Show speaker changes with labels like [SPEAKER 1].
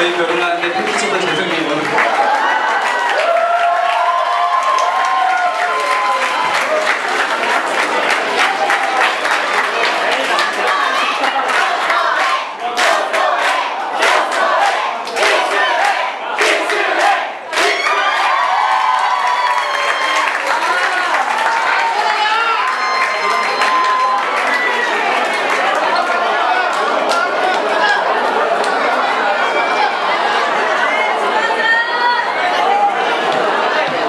[SPEAKER 1] 저희 결혼하는데 팬티쳐서 죄송해요.